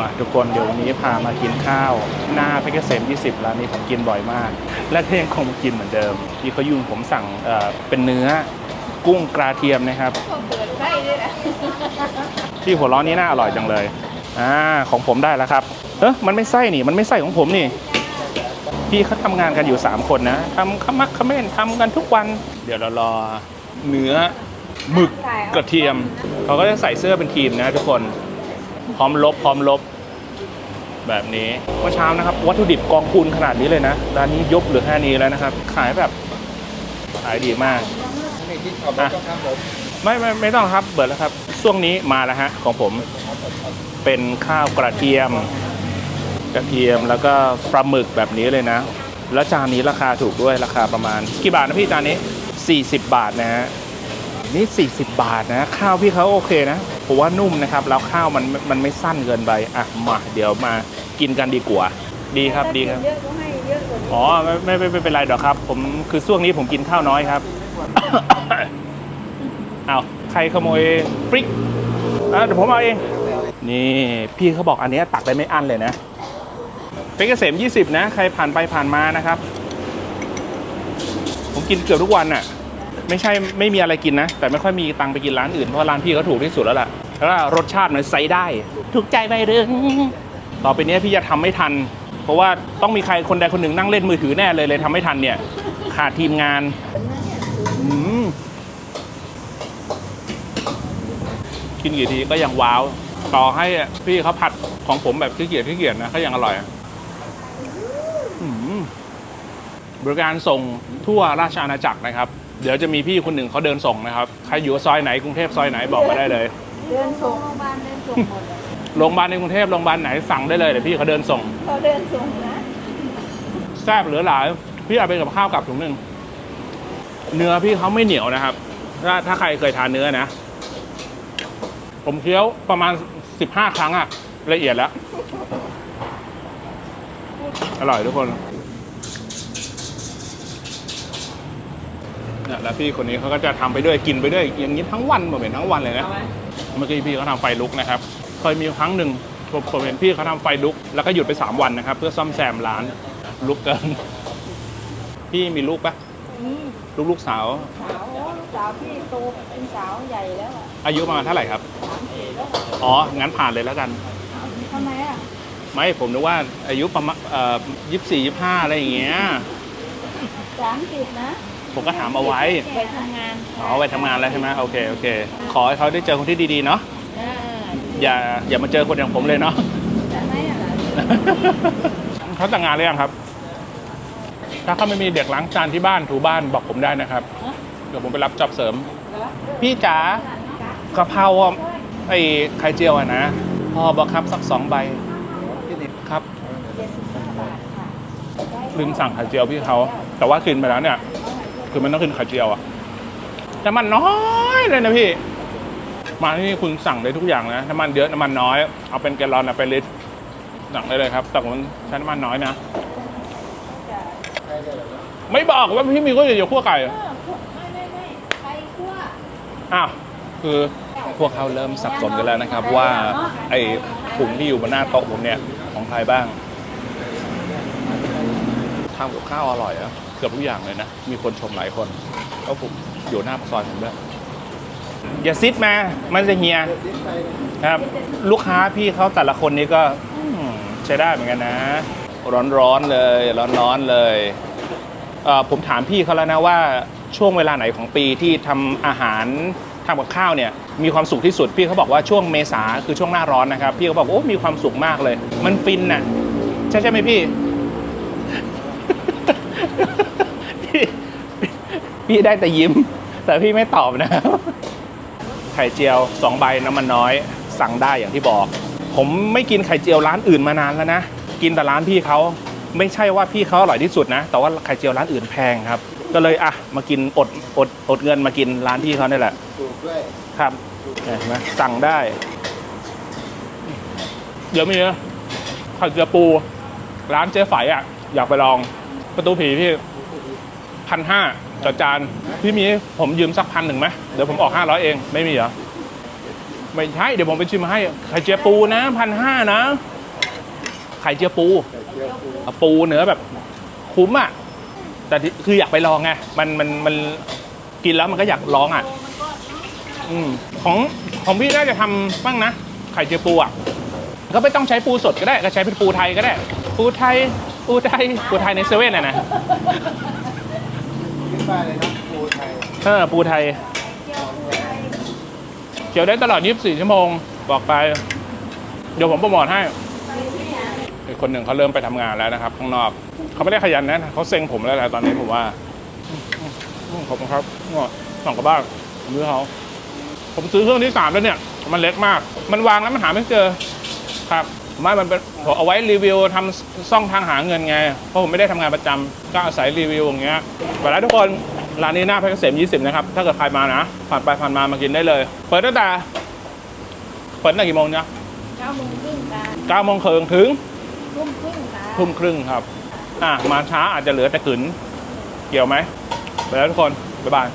มาทุกคนเดี๋ยววันนี้พามากินข้าว หน้าเพชรเกษม20ร้านนี้ผมกินบ่อยมาก และก็ยังคงกินเหมือนเดิมพี่เขายุ่งผมสั่งเอ่อเป็นเนื้อกุ้งกระเทียมนะครับ เปิดไส้ด้วยนะที่หัวเร้อนนี้น่าอร่อยจังเลยอ่าของผมได้แล้วครับ เออมันไม่ไส้นี่ มันไม่ไส้ของผมนี่ พี่เขาทำงานกันอยู่ 3 คนนะทำขมักเขม้นทำกันทุกวัน เดี๋ยวเรารอเนื้อหมึกกระเทียม เขาก็จะใส่เสื้อเป็นทีมนะทุกคน พร้อมลบ พร้อมลบ แบบนี้เมื่อเช้านะครับ วัตถุดิบกองพูนขนาดนี้เลยนะร้านนี้ยกเหลือแค่นี้แล้วนะครับ ขายแบบขายดีมากนี่ที่ขับรถต้องครับผมไม่ไม่ไม่ต้องครับเบิดแล้วครับช่วงนี้มาแล้วฮะของผมเป็นข้าวกระเทียม กระเทียมแล้วก็ปลาหมึกแบบนี้เลยนะ แล้วจานนี้ราคาถูกด้วยราคาประมาณกี่บาทนะพี่จานนี้ 40 บาทนะฮะนี่ 40 บาทนะ ข้าวพี่เขาโอเคนะ ผมว่านุ่มนะครับ แล้วข้าวมันมันไม่สั้นเกินไปอะมาเดี๋ยวมากินกันดีกว่า ดีครับดีครับ เยอะก็ให้เยอะกว่านี้อ๋อไม่ไม่ไม่ไม่เป็นไรดอกครับ ผมคือช่วงนี้ผมกินข้าวน้อยครับ เอาใครขโมยฟริกอะเดี๋ยวผมเอาเอง นี่พี่เขาบอกอันเนี้ยตักได้ไม่อั้นเลยนะเป็นเกษม 20 นะ ใครผ่านไปผ่านมานะครับ ผมกินเกือบทุกวันน่ะ ไม่ใช่ไม่มีอะไรกินนะ แต่ไม่ค่อยมีตังค์ไปกินร้านอื่น เพราะร้านพี่เขาถูกที่สุดแล้วล่ะแล้วรสชาติมันใส่ได้ ถูกใจไปเรื่องต่อไปนี้พี่จะทำไม่ทัน เพราะว่าต้องมีใครคนใดคนหนึ่งนั่งเล่นมือถือแน่เลยเลยทำไม่ทันเนี่ยขาดทีมงานกินกี่ทีก็ยังว้าว ต่อให้พี่เขาผัดของผมแบบขี้เกียจขี้เกียจนะก็ยังอร่อยอบริการส่งทั่วราชอาณาจักรนะครับ เดี๋ยวจะมีพี่คนหนึ่งเขาเดินส่งนะครับ ใครอยู่ซอยไหนกรุงเทพซอยไหนบอกมาได้เลย เดินส่งโรงพยาบาลเดินส่งหมดเลยโรงพยาบาลในกรุงเทพโรงพยาบาลไหนสั่งได้เลยเดี๋ยวพี่เขาเดินส่ง เขาเดินส่งนะแซ่บเหลือหลาย พี่เอาไปกับข้าวกลับถุงหนึ่ง เนื้อพี่เขาไม่เหนียวนะครับ ถ้าถ้าใครเคยทานเนื้อนะ ผมเคี้ยวประมาณสิบห้าครั้งอะละเอียดแล้ว อร่อยทุกคน เนี่ยแล้วพี่คนนี้เขาก็จะทำไปด้วยกินไปด้วยอย่างนี้ทั้งวันผมเห็นทั้งวันเลยนะเมื่อกี้พี่เขาทำไฟลุกนะครับเคยมีครั้งหนึ่งผมผมเห็นพี่เขาทำไฟลุก แล้วก็หยุดไป 3 วันนะครับ เพื่อซ่อมแซมร้านลุกเกินพี่มีลูกปะนี่ลูกลูกสาวสาวลูกสาวพี่โตเป็นสาวใหญ่แล้วอะอายุประมาณเท่าไหร่ครับสามสี่แล้วอ๋องั้นผ่านเลยแล้วกันทำไมอะไม่ผมนึกว่าอายุประมาณเอ่อยี่สิบสี่ยี่ห้าอะไรอย่างเงี้ยสามสิบนะ ผมก็ถามเอาไว้ไปทำงานอ๋อไปทำงานแล้วใช่ไหมโอเคโอเค ขอให้เขาได้เจอคนที่ดีๆเนาะเอออย่าอย่ามาเจอคนอย่างผมเลยเนาะจะไหมอะเขาแต่งงานหรือยังครับ ถ้าเขาไม่มีเด็กล้างจานที่บ้านถูบ้านบอกผมได้นะครับ เดี๋ยวผมไปรับจ็อบเสริม พี่จ๋ากะเพราอะไอ้ไข่เจียวอะนะพอบอกครับสักสองใบครับเจ็ดสิบห้าบาทค่ะลืมสั่งไข่เจียวพี่เขา แต่ว่ากินไปแล้วเนี่ย คือมันต้องกินไข่เจียวอะน้ำมันน้อยเลยนะพี่ มาที่นี่คุณสั่งได้ทุกอย่างนะน้ำมันเยอะน้ำมันน้อย เอาเป็นแกลลอนเอาเป็นลิตรสั่งได้เลยครับแต่ผมใช้น้ำมันน้อยนะ ไม่บอกว่าพี่มีก๋วยเตี๋ยวคั่วไก่เออไม่ไม่ไม่ไปคั่วอ้าวคือพวกเขาเริ่มสับสนกันแล้วนะครับ ว่าไอ้ถุงที่อยู่บนหน้าโต๊ะผมเนี่ยของใครบ้าง ทำกับข้าวอร่อยอะเกือบทุกอย่างเลยนะ มีคนชมหลายคนก็ผมอยู่หน้าปากซอยผมด้วยอย่าซิดมา มันจะเฮียครับ ลูกค้าพี่เขาแต่ละคนนี้ก็อืมใช้ได้เหมือนกันนะ ร้อนๆเลย ร้อนๆเลยเอ่อผมถามพี่เขาแล้วนะว่าช่วงเวลาไหนของปีที่ทำอาหารทำกับข้าวเนี่ย มีความสุขที่สุดพี่เขาบอกว่าช่วงเมษาคือช่วงหน้าร้อนนะครับ พี่เขาบอกโอ้มีความสุขมากเลย มันฟินน่ะ ใช่ใช่ไหมพี่พี่ พี่ได้แต่ยิ้ม แต่พี่ไม่ตอบนะ ไข่เจียวสองใบน้ำมันน้อย สั่งได้อย่างที่บอก ผมไม่กินไข่เจียวร้านอื่นมานานแล้วนะ กินแต่ร้านพี่เขาไม่ใช่ว่าพี่เขาอร่อยที่สุดนะ แต่ว่าไข่เจียวร้านอื่นแพงครับ ก็เลยอะมากินอดอดอดเงินมากินร้านพี่เขานี่แหละถูกด้วยครับเห็นไหมสั่งได้ เดี๋ยวมีนะไข่เจียวปู ร้านเจ๊ไฝอะ อยากไปลองประตูผีพี่พันห้า ต่อจานพี่มีผมยืมสักพันหนึ่งไหมเดี๋ยวผมออกห้าร้อยเองไม่มีเหรอไม่ใช่เดี๋ยวผมไปชิมให้ไข่เจียวปูนะพันห้านะ ไข่เจียวปู ปูเนื้อแบบคุ้มอะ แต่คืออยากไปลองไงมันมันมันกินแล้วมันก็อยากลองอะอืมของของพี่น่าจะทำบ้างนะ ไข่เจียวปูอะก็ไม่ต้องใช้ปูสดก็ได้ก็ใช้เป็นปูไทยก็ได้ ปูไทยปูไทยปูไทยในเซเว่นอะนะ ขึ้นไปเลยครับปูไทยเออปูไทยเกี่ยวได้ตลอด 24 ชั่วโมง บอกไป เดี๋ยวผมโปรโมทให้อีกคนหนึ่งเขาเริ่มไปทำงานแล้วนะครับ ข้างนอก เขาไม่ได้ขยันนะเขาเซ็งผมแล้วแหละตอนนี้ผมว่าอืมขอบคุณครับงอสั่งกลับบ้านผมซื้อเขาผมซื้อเครื่องที่สามแล้วเนี่ย มันเล็กมาก มันวางแล้วมันหาไม่เจอ ครับ ไม่มันเป็นผมเอาไว้รีวิวทำซ่องทางหาเงินไง เพราะผมไม่ได้ทำงานประจำก็อาศัยรีวิวอย่างเงี้ยไปแล้วทุกคน ร้านนี้หน้าเพชรเกษม20 นะครับ ถ้าเกิดใครมานะ ผ่านไปผ่านมามากินได้เลย เปิดตั้งแต่ เปิดตั้งแต่กี่โมงเนี่ยเก้าโมงครึ่งตา9โมงครึ่งถึง ทุ่มครึ่งตาทุ่มครึ่งครับ อะ มาช้าอาจจะเหลือแต่กลืน เกี่ยวไหม ไปแล้วทุกคน บ๊ายบาย